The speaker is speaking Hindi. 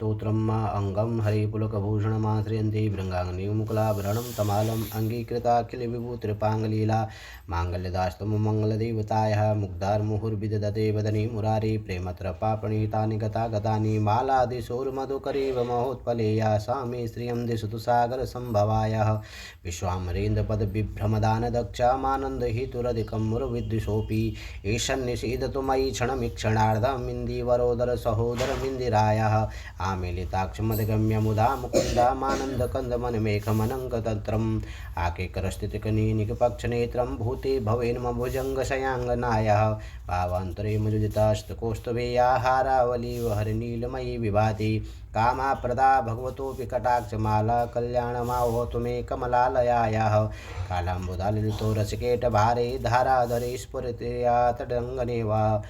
स्तोत्रम् अङ्गं हरिपुलकभूषणमाश्रयन्ति भृङ्गाङ्गनिमुकुलाभरणं तमालम् अङ्गीकृताखिलविभूतिरुपाङ्गलीला माङ्गल्यदास्तु मङ्गलदेवतायः मुग्धार्मुहुर्विदधते वदनी मुरारी प्रेमत्र पापणितानि गता गतानि मालादिशोर्मधुकरीव महोत्पलेया सा मे श्रियं दिशतु सागरसम्भवायः विश्वामरेन्द्रपदविभ्रमदानदक्षामानन्दहेतुरधिकं मुरविद्विषोऽपि ईशन्निषीदतु मयि क्षणमिक्षणार्धमिन्दीवरोदरसहोदरमिन्दिरायाः आमीलिताक्षमधिगम्य मुदा मुकुन्दामानन्दकन्दमनमेघमनङ्कतन्त्रम् आकेकरस्थितिकनीनिकपक्षनेत्रं भूते भवेन् भुजङ्गशयाङ्गनायः भावान्तरे मधुजितास्तकोष्ठवेयाहारावलीव हरिनीलमयी विभाति। कामाप्रदा भगवतोऽपि कटाक्षमाला कल्याणमावतु मे कमलालयायाः। कालाम्बुदालितो रसिकेटभारे धाराधरे स्फुरतिया तटङ्गने वा